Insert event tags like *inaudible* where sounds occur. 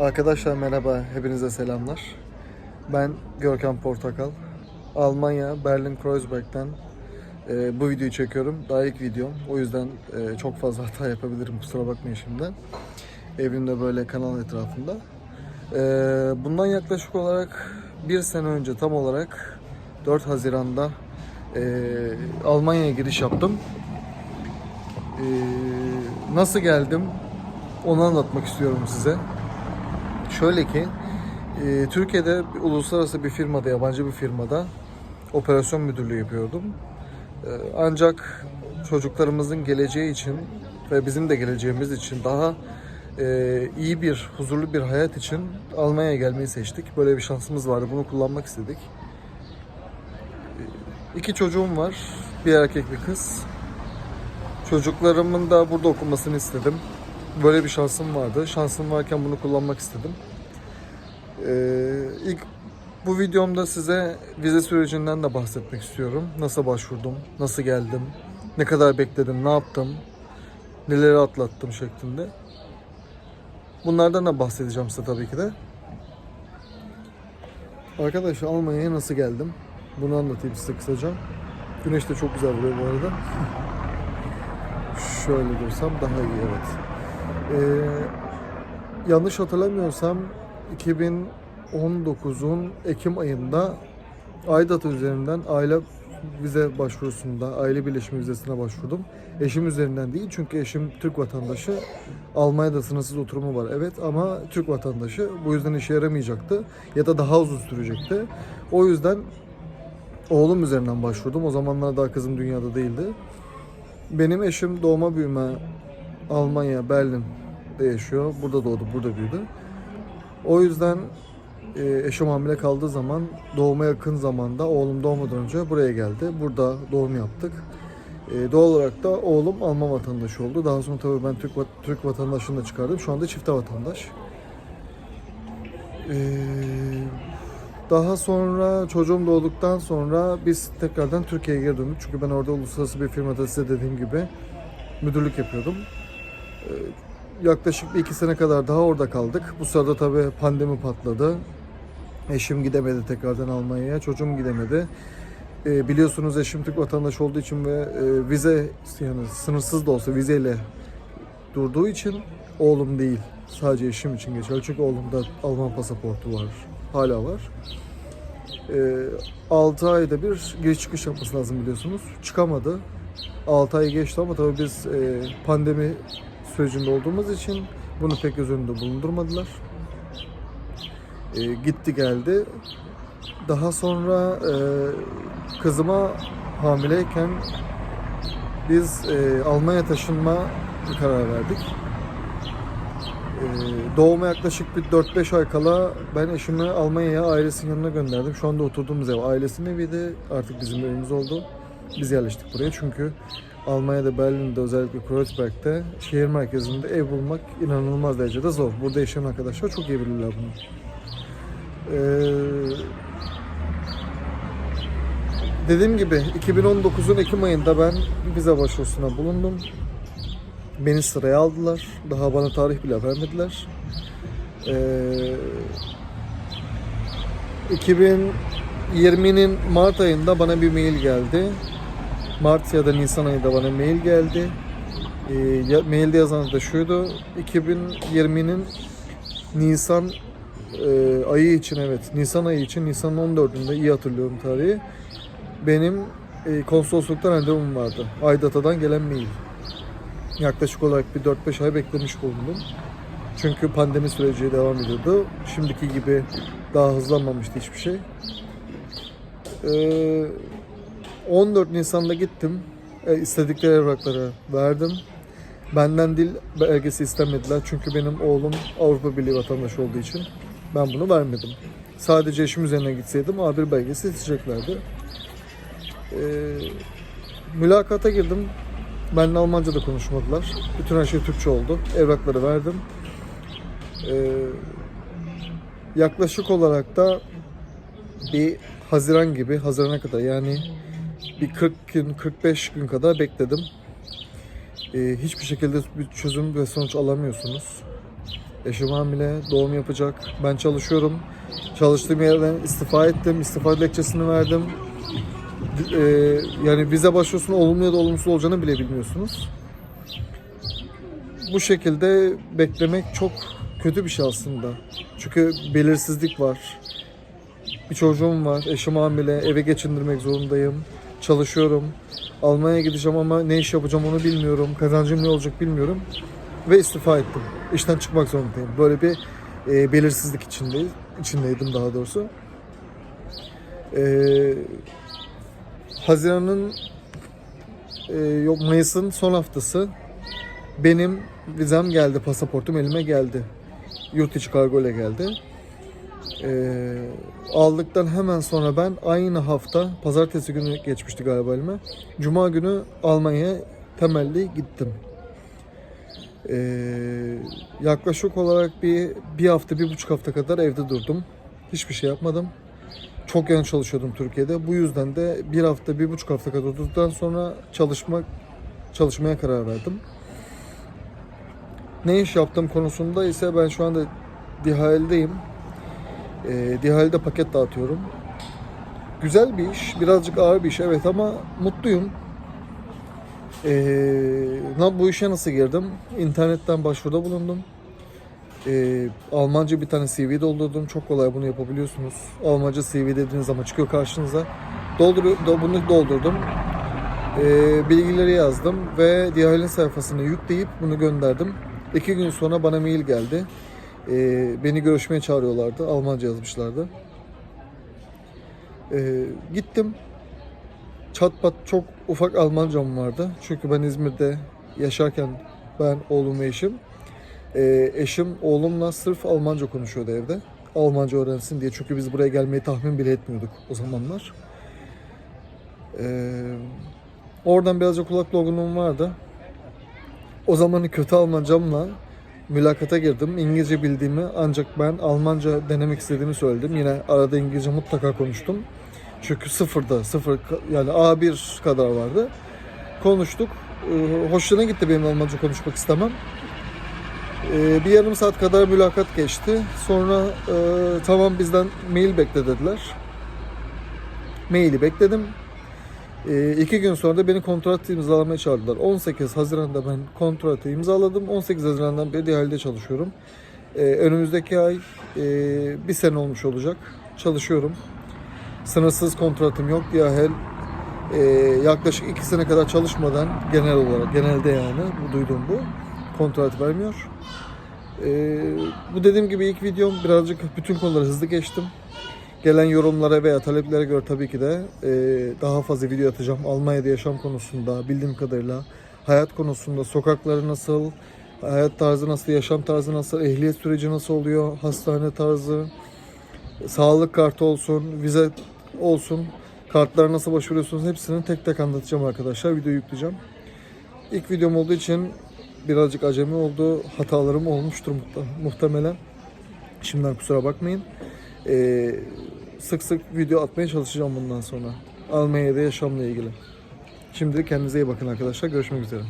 Arkadaşlar merhaba, hepinize selamlar. Ben Görkem Portakal. Almanya, Berlin Kreuzberg'den e, bu videoyu çekiyorum. Daha ilk videom. O yüzden e, çok fazla *laughs* hata yapabilirim, kusura bakmayın şimdiden. Evimde böyle kanal etrafında. E, bundan yaklaşık olarak bir sene önce tam olarak 4 Haziran'da e, Almanya'ya giriş yaptım. E, nasıl geldim onu anlatmak istiyorum size. Şöyle ki, e, Türkiye'de bir uluslararası bir firmada, yabancı bir firmada operasyon müdürlüğü yapıyordum. E, ancak çocuklarımızın geleceği için ve bizim de geleceğimiz için daha e, iyi bir, huzurlu bir hayat için Almanya'ya gelmeyi seçtik. Böyle bir şansımız vardı, bunu kullanmak istedik. E, İki çocuğum var, bir erkek bir kız. Çocuklarımın da burada okumasını istedim. Böyle bir şansım vardı. Şansım varken bunu kullanmak istedim. Ee, ilk bu videomda size vize sürecinden de bahsetmek istiyorum. Nasıl başvurdum, nasıl geldim, ne kadar bekledim, ne yaptım, neleri atlattım şeklinde. Bunlardan da bahsedeceğim size tabii ki de. Arkadaşlar Almanya'ya nasıl geldim? Bunu anlatayım size kısaca. Güneş de çok güzel vuruyor bu arada. *laughs* Şöyle dursam daha iyi evet. Ee, yanlış hatırlamıyorsam 2019'un Ekim ayında Aydat üzerinden aile vize başvurusunda, aile birleşimi vizesine başvurdum. Eşim üzerinden değil çünkü eşim Türk vatandaşı. Almanya'da sınırsız oturumu var evet ama Türk vatandaşı. Bu yüzden işe yaramayacaktı ya da daha uzun sürecekti. O yüzden oğlum üzerinden başvurdum. O zamanlar daha kızım dünyada değildi. Benim eşim doğma büyüme Almanya, Berlin'de yaşıyor. Burada doğdu, burada büyüdü. O yüzden e, eşim hamile kaldığı zaman doğuma yakın zamanda oğlum doğmadan önce buraya geldi. Burada doğum yaptık. E, doğal olarak da oğlum Alman vatandaşı oldu. Daha sonra tabii ben Türk, Türk vatandaşlığını da çıkardım. Şu anda çifte vatandaş. E, daha sonra çocuğum doğduktan sonra biz tekrardan Türkiye'ye geri döndük. Çünkü ben orada uluslararası bir firmada size dediğim gibi müdürlük yapıyordum. Yaklaşık bir iki sene kadar daha orada kaldık. Bu sırada tabii pandemi patladı. Eşim gidemedi tekrardan Almanya'ya, çocuğum gidemedi. Ee, biliyorsunuz eşim Türk vatandaşı olduğu için ve e, vize yani sınırsız da olsa vizeyle durduğu için oğlum değil. Sadece eşim için geçerli. Çünkü oğlumda Alman pasaportu var. Hala var. Ee, 6 ayda bir giriş çıkış yapması lazım biliyorsunuz. Çıkamadı. 6 ay geçti ama tabii biz e, pandemi sürecinde olduğumuz için bunu pek göz önünde bulundurmadılar. E, gitti geldi. Daha sonra e, kızıma hamileyken biz e, Almanya taşınma karar verdik. E, doğuma yaklaşık bir 4-5 ay kala ben eşimi Almanya'ya ailesinin yanına gönderdim. Şu anda oturduğumuz ev ailesinin eviydi. Artık bizim evimiz oldu. Biz yerleştik buraya çünkü Almanya'da Berlin'de özellikle Kreuzberg'de şehir merkezinde ev bulmak inanılmaz derecede zor. Burada yaşayan arkadaşlar çok iyi bilirler bunu. Ee, dediğim gibi 2019'un Ekim ayında ben vize başvurusuna bulundum. Beni sıraya aldılar. Daha bana tarih bile vermediler. Ee, 2020'nin Mart ayında bana bir mail geldi. Mart ya da Nisan ayında bana mail geldi. Ya, mailde yazan da şuydu. 2020'nin Nisan e, ayı için evet Nisan ayı için Nisan'ın 14'ünde iyi hatırlıyorum tarihi. Benim e, konsolosluktan randevum vardı. Aydata'dan gelen mail. Yaklaşık olarak bir 4-5 ay beklemiş bulundum. Çünkü pandemi süreci devam ediyordu. Şimdiki gibi daha hızlanmamıştı hiçbir şey. Ee, 14 Nisan'da gittim. E, istedikleri evrakları verdim. Benden dil belgesi istemediler çünkü benim oğlum Avrupa Birliği vatandaşı olduğu için ben bunu vermedim. Sadece eşim üzerine gitseydim A1 belgesi isteyeceklerdi. Ee, mülakata girdim. Benimle Almanca da konuşmadılar. Bütün her şey Türkçe oldu. Evrakları verdim. Ee, yaklaşık olarak da bir Haziran gibi, Haziran'a kadar yani bir 40 gün, 45 gün kadar bekledim. Ee, hiçbir şekilde bir çözüm ve sonuç alamıyorsunuz. Eşim hamile, doğum yapacak. Ben çalışıyorum. Çalıştığım yerden istifa ettim. İstifa dilekçesini verdim. D- e, yani vize başvurusunun olumlu ya da olumsuz olacağını bile bilmiyorsunuz. Bu şekilde beklemek çok kötü bir şey aslında. Çünkü belirsizlik var. Bir çocuğum var, eşim hamile, eve geçindirmek zorundayım. Çalışıyorum. Almanya'ya gideceğim ama ne iş yapacağım onu bilmiyorum. Kazancım ne olacak bilmiyorum. Ve istifa ettim. İşten çıkmak zorundayım. Böyle bir e, belirsizlik içinde, içindeydim daha doğrusu. E, Haziran'ın e, yok Mayıs'ın son haftası benim vizem geldi, pasaportum elime geldi. Yurt içi kargo ile geldi. Ee, aldıktan hemen sonra ben aynı hafta pazartesi günü geçmişti galiba elime. Cuma günü Almanya'ya temelli gittim. Ee, yaklaşık olarak bir bir hafta, bir buçuk hafta kadar evde durdum. Hiçbir şey yapmadım. Çok yoğun çalışıyordum Türkiye'de. Bu yüzden de bir hafta, bir buçuk hafta kadar durduktan sonra çalışmak çalışmaya karar verdim. Ne iş yaptım konusunda ise ben şu anda DHL'deyim. E, DHL'de paket dağıtıyorum. Güzel bir iş, birazcık ağır bir iş evet ama mutluyum. E, na- bu işe nasıl girdim? İnternetten başvuruda bulundum. E, Almanca bir tane CV doldurdum. Çok kolay bunu yapabiliyorsunuz. Almanca CV dediğiniz zaman çıkıyor karşınıza. Doldur, do- bunu doldurdum. E, bilgileri yazdım ve DHL'in sayfasına yükleyip bunu gönderdim. İki gün sonra bana mail geldi. Ee, beni görüşmeye çağırıyorlardı. Almanca yazmışlardı. Ee, gittim. Çat pat çok ufak Almancam vardı. Çünkü ben İzmir'de yaşarken ben, oğlum ve eşim. Ee, eşim oğlumla sırf Almanca konuşuyordu evde. Almanca öğrensin diye. Çünkü biz buraya gelmeyi tahmin bile etmiyorduk o zamanlar. Ee, oradan birazcık kulak dolgunluğum vardı. O zamanın kötü Almancamla mülakata girdim. İngilizce bildiğimi ancak ben Almanca denemek istediğimi söyledim. Yine arada İngilizce mutlaka konuştum. Çünkü sıfırda, sıfır yani A1 kadar vardı. Konuştuk. Ee, Hoşuna gitti benim Almanca konuşmak istemem. Ee, Bir yarım saat kadar mülakat geçti. Sonra e, tamam bizden mail bekle dediler. Maili bekledim. E, iki gün sonra da beni kontrat imzalamaya çağırdılar. 18 Haziran'da ben kontratı imzaladım. 18 Haziran'dan beri DHL'de çalışıyorum. E, önümüzdeki ay e, bir sene olmuş olacak. Çalışıyorum. Sınırsız kontratım yok. DHL e, yaklaşık iki sene kadar çalışmadan genel olarak, genelde yani bu duyduğum bu. Kontrat vermiyor. E, bu dediğim gibi ilk videom birazcık bütün konuları hızlı geçtim. Gelen yorumlara veya taleplere göre tabii ki de e, daha fazla video atacağım. Almanya'da yaşam konusunda bildiğim kadarıyla hayat konusunda sokakları nasıl, hayat tarzı nasıl, yaşam tarzı nasıl, ehliyet süreci nasıl oluyor, hastane tarzı, sağlık kartı olsun, vize olsun, kartlara nasıl başvuruyorsunuz hepsini tek tek anlatacağım arkadaşlar. Video yükleyeceğim. İlk videom olduğu için birazcık acemi oldu. Hatalarım olmuştur muhte- muhtemelen. Şimdiden kusura bakmayın. Ee, sık sık video atmaya çalışacağım bundan sonra. Almanya'da yaşamla ilgili. Şimdilik kendinize iyi bakın arkadaşlar. Görüşmek üzere.